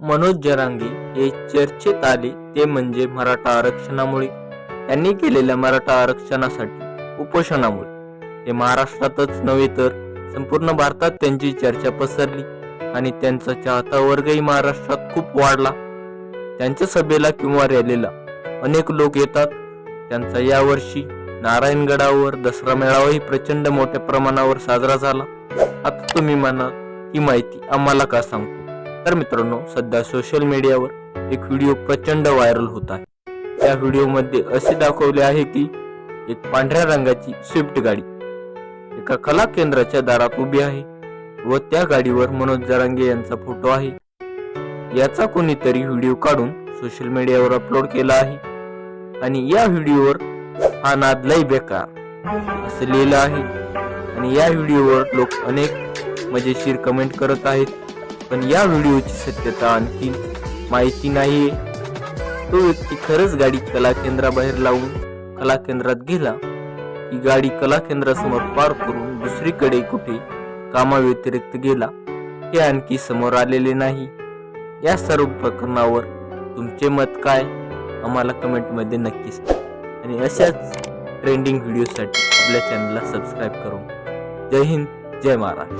मनोज जरांगे हे चर्चेत आले ते म्हणजे मराठा आरक्षणामुळे. त्यांनी केलेल्या मराठा आरक्षणासाठी उपोषणामुळे. ते महाराष्ट्रातच नव्हे तर संपूर्ण भारतात त्यांची चर्चा पसरली आणि त्यांचा चाहता वर्गही महाराष्ट्रात खूप वाढला. त्यांच्या सभेला किंवा रॅलीला अनेक लोक येतात. त्यांचा यावर्षी नारायणगडावर दसरा मेळावाही प्रचंड मोठ्या प्रमाणावर साजरा झाला. आता तुम्ही म्हणा ही माहिती आम्हाला का सांगतो? तर मित्रांनो सध्या सोशल मीडियावर एक व्हिडिओ प्रचंड व्हायरल होत आहे. त्या व्हिडिओमध्ये असे दाखवले आहे की एक पांढऱ्या रंगाची स्विफ्ट गाडी एका कला केंद्राच्या दारात उभी आहे व त्या गाडीवर मनोज जरांगे यांचा फोटो आहे. याचा कोणीतरी व्हिडिओ काढून सोशल मीडियावर अपलोड केला आहे आणि या व्हिडिओवर हा नाद लय बेकार असं लिहिलं आहे. आणि या व्हिडिओवर लोक अनेक मजेशीर कमेंट करत आहेत. पण या व्हिडिओची सत्यता आणखी माहिती नाहीये तो व्यक्ती खरंच गाडी कला केंद्राबाहेर लावून कला केंद्रात गेला की गाडी कला केंद्रासमोर पार करून दुसरीकडे कुठे कामाव्यतिरिक्त गेला हे आणखी समोर आलेले नाही. या सर्व प्रकरणावर तुमचे मत काय? आम्हाला कमेंटमध्ये नक्की सांगा. आणि अशाच ट्रेंडिंग व्हिडिओसाठी आपल्या चॅनलला सबस्क्राईब करून. जय हिंद जय महाराष्ट्र.